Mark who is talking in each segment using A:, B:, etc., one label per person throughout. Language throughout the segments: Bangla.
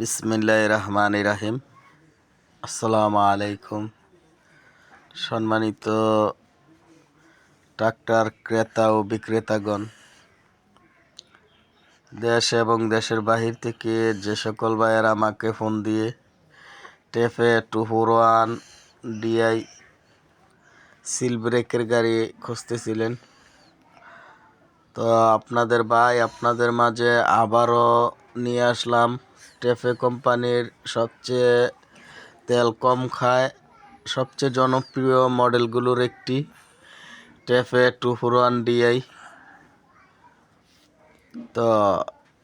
A: বিসমিল্লাহ রহমান রাহিম। আসসালামু আলাইকুম। সম্মানিত ট্রাক্টর ক্রেতা ও বিক্রেতাগণ, দেশ এবং দেশের বাহির থেকে যে সকল ভাইয়েরা আমাকে ফোন দিয়ে TAFE two four one DI seal ব্রেকের গাড়ি খুঁজতেছিলেন। তো আপনাদের ভাই, আপনাদের মাঝে আবারও নিয়ে আসলাম। টেফে কোম্পানির সবচেয়ে তেল কম খায়, সবচেয়ে জনপ্রিয় মডেলগুলোর একটি TAFE two four one DI তো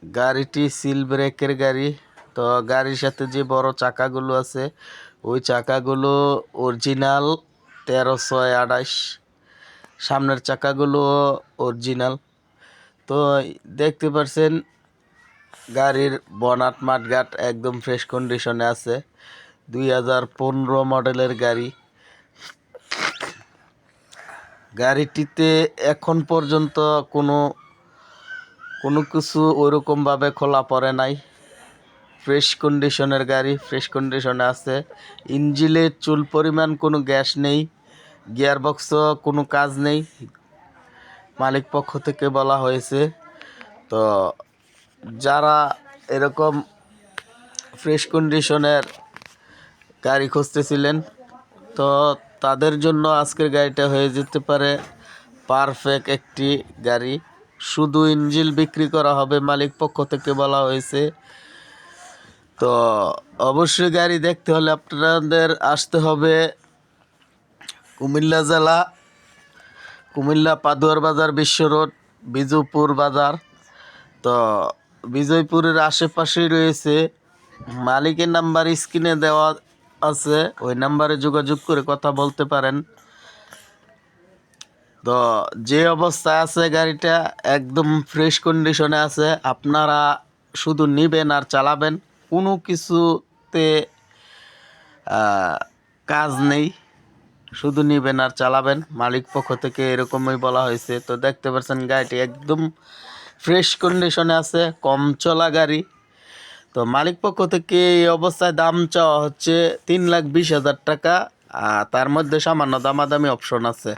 A: গাড়িটি সিল ব্রেকের গাড়ি। তো গাড়ির সাথে যে বড় চাকাগুলো আছে, ওই চাকাগুলো অরিজিনাল তেরো ছয় আঠাশ। সামনের চাকাগুলো অরিজিনাল। তো দেখতে পাচ্ছেন গাড়ির বনাট মাঠঘাট একদম ফ্রেশ কন্ডিশনে আছে। দুই হাজার পনেরো মডেলের গাড়ি। গাড়িটিতে এখন পর্যন্ত কোনো কোনো কিছু ওইরকমভাবে খোলা পড়ে নাই। ফ্রেশ কন্ডিশনের গাড়ি ফ্রেশ কন্ডিশনে আছে। ইঞ্জিলে চুল পরিমাণ কোনো গ্যাস নেই গিয়ার বক্সও কোনো কাজ নেই। মালিক পক্ষ থেকে বলা হয়েছে। তো যারা এরকম ফ্রেশ কন্ডিশনের গাড়ি খুঁজতেছিলেন, তো তাদের জন্য আজকের গাড়িটা হয়ে যেতে পারে পারফেক্ট একটি গাড়ি। শুধু ইঞ্জিল বিক্রি করা হবে মালিক পক্ষ থেকে বলা হয়েছে। তো অবশ্যই গাড়ি দেখতে হলে আপনাদের আসতে হবে কুমিল্লা জেলা, কুমিল্লা পাদুয়ার বাজার বিশ্ব রোড, বিজুপুর বাজার। তো বিজয়পুরের আশেপাশেই রয়েছে। মালিকের নাম্বার স্ক্রিনে দেওয়া আছে। ওই নাম্বারে যোগাযোগ করে কথা বলতে পারেন। তো যে অবস্থায় আছে গাড়িটা একদম ফ্রেশ কন্ডিশনে আছে। আপনারা শুধু নিবেন আর চালাবেন। কোনো কিছুতে কাজ নেই। শুধু নিবেন আর চালাবেন। মালিক পক্ষ থেকে এরকমই বলা হয়েছে। তো দেখতে পাচ্ছেন গাড়িটি একদম ফ্রেশ কন্ডিশনে আছে, কম চলা গাড়ি। তো মালিক পক্ষ থেকে এই অবস্থায় দাম চাওয়া হচ্ছে তিন লাখ বিশ হাজার টাকা, আর তার মধ্যে সামান্য দামাদামি অপশন আছে।